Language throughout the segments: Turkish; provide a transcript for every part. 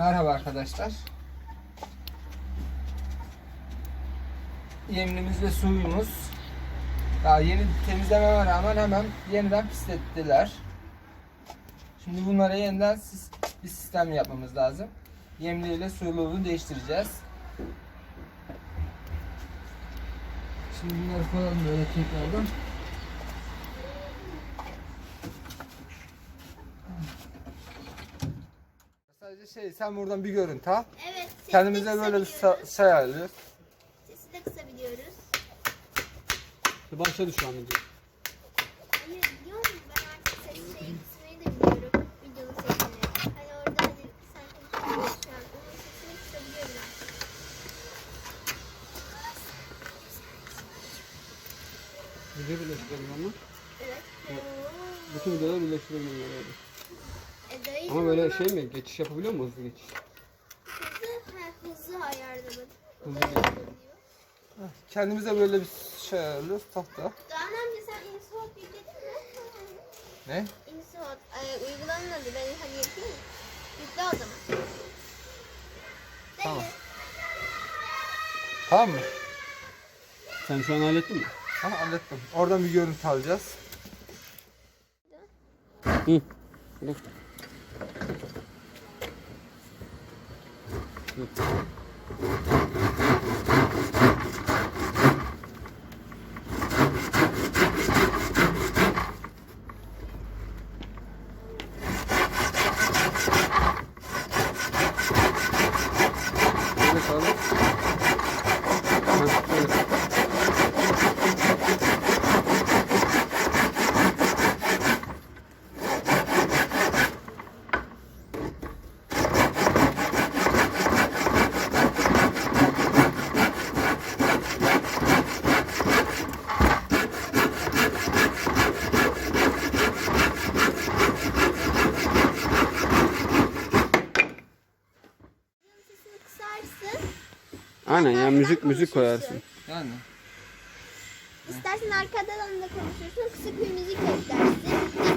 Merhaba arkadaşlar. Yemimiz ve suyumuz daha yeni temizlememe rağmen hemen yeniden pislettiler. Şimdi bunlara yeniden bir sistem yapmamız lazım. Yemliğiyle suyuluğunu değiştireceğiz. Şimdi bunları koyalım böyle tekrardan. Sadece şey sen buradan bir görüntü al. Evet. Kendimize böyle bir sa- şey ayarlıyoruz. Sesi de kısabiliyoruz. Başladı şu an video. Hayır biliyor musun ben artık ses şeyi kısmayı da biliyorum. Videonun sesini. Hani orada hadi sen konuşuyorsun şu an. Onun sesini kısabiliyorum artık. Video birleştirelim ama. Evet. Bütün videoları birleştirelim böyle. E, dayı Ama böyle şey mi? Geçiş yapabiliyor mu hızlı geçiş? Hızlı, ha, hızlı geçiş. diyor. Kendimize böyle bir şey ayarlıyoruz tahta. Doğan amca sen Inshoot yükledin mi? Ne? Inshoot. E, uygulamanın adı. Ben hani yapayım mı? Yükle o zaman. Dayı. Tamam. Tamam mı? Sen şu an hallettin mi? Ha hallettim. Oradan bir görüntü alacağız. Hı. Dur. Böyle kaldı. Ha, evet. Sesini kısarsın. Aynen ya müzik müzik koyarsın. Yani. İstersen arkadan da konuşursun. Kısık bir müzik eklersin.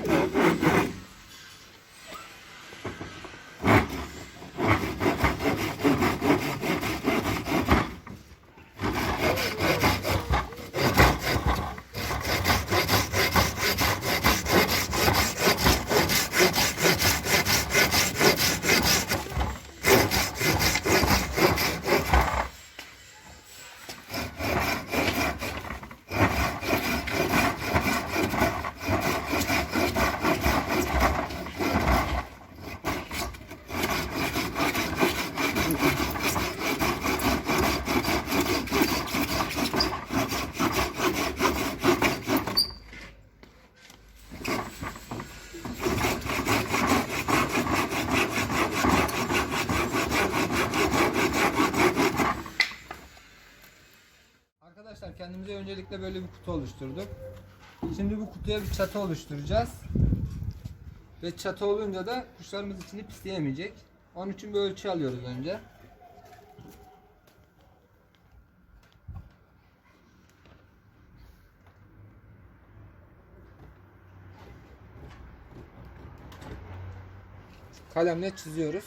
Değil mi? Arkadaşlar kendimize öncelikle böyle bir kutu oluşturduk. Şimdi bu kutuya bir çatı oluşturacağız. Ve çatı olunca da kuşlarımız içini pisleyemeyecek. Onun için bir ölçü alıyoruz önce. Kalemle çiziyoruz.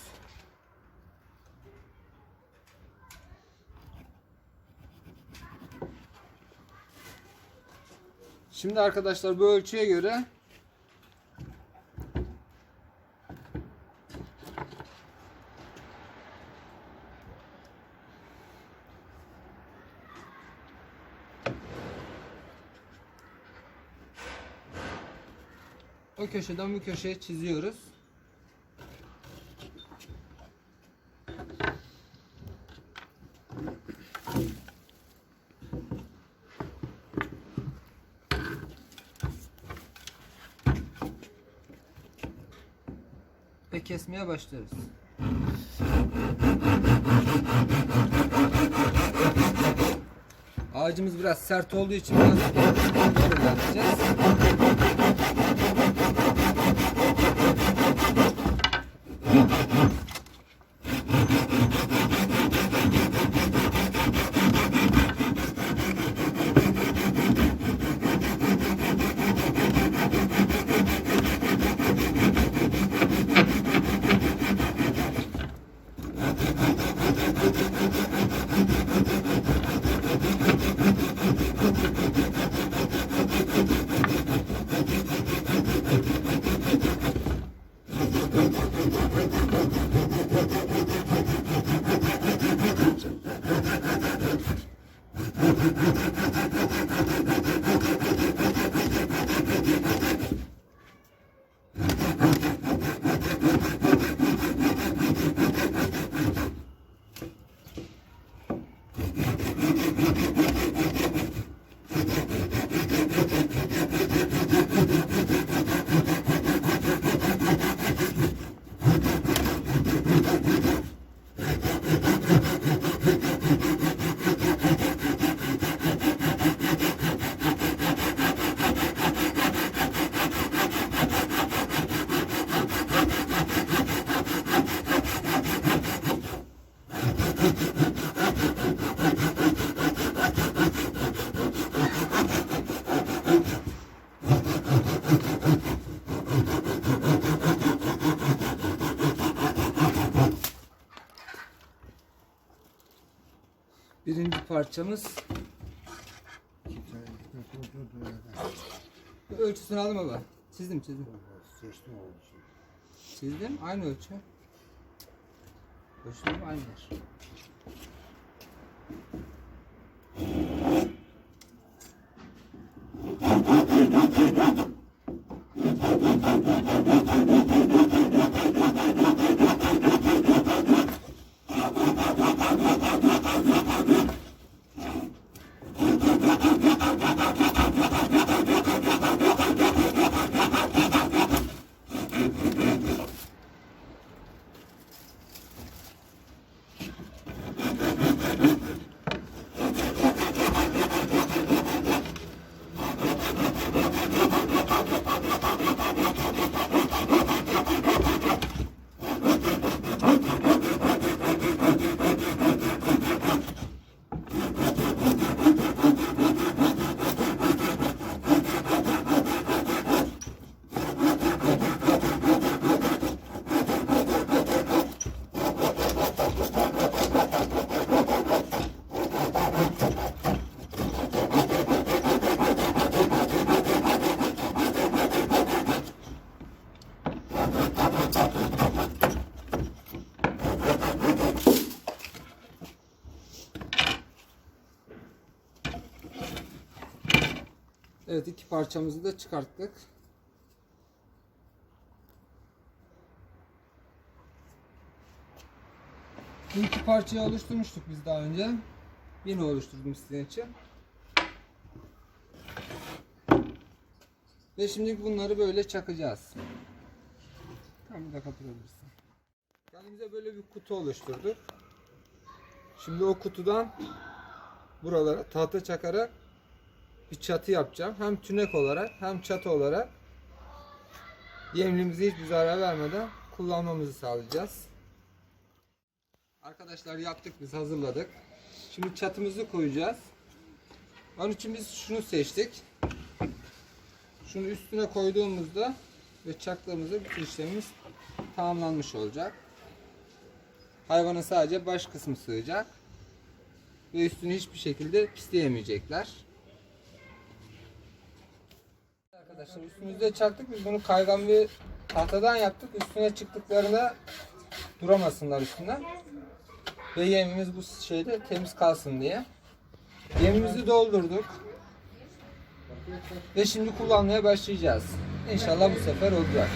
Şimdi arkadaşlar bu ölçüye göre o köşeden bu köşeye çiziyoruz. Kesmeye başlıyoruz. Ağacımız biraz sert olduğu için biraz kullanacağız. Ha ha ha. Parçamız. Ölçüsünü aldım baba. Çizdim çizdim. Çizdim aynı ölçü. Ölçülerim aynıdır. Evet iki parçamızı da çıkarttık. Bu parçayı oluşturmuştuk biz daha önce. Yine oluşturdum sizin için. Ve şimdi bunları böyle çakacağız. Tam da kapatabilirsin. Kendimize böyle bir kutu oluşturduk. Şimdi o kutudan buralara tahta çakarak bir çatı yapacağım. Hem tünek olarak hem çatı olarak yemliğimize hiçbir zarar vermeden kullanmamızı sağlayacağız. Arkadaşlar yaptık biz hazırladık. Şimdi çatımızı koyacağız. Onun için biz şunu seçtik. Şunu üstüne koyduğumuzda ve çaktığımızda bütün işlemimiz tamamlanmış olacak. Hayvanın sadece baş kısmı sığacak. Ve üstünü hiçbir şekilde pisleyemeyecekler. Arkadaşlar üstümüzde çaktık biz bunu kaygan bir tahtadan yaptık. Üstüne çıktıklarında duramasınlar üstünden. Ve yemimiz bu şeyde temiz kalsın diye. Yemimizi doldurduk. Ve şimdi kullanmaya başlayacağız. İnşallah bu sefer olacak.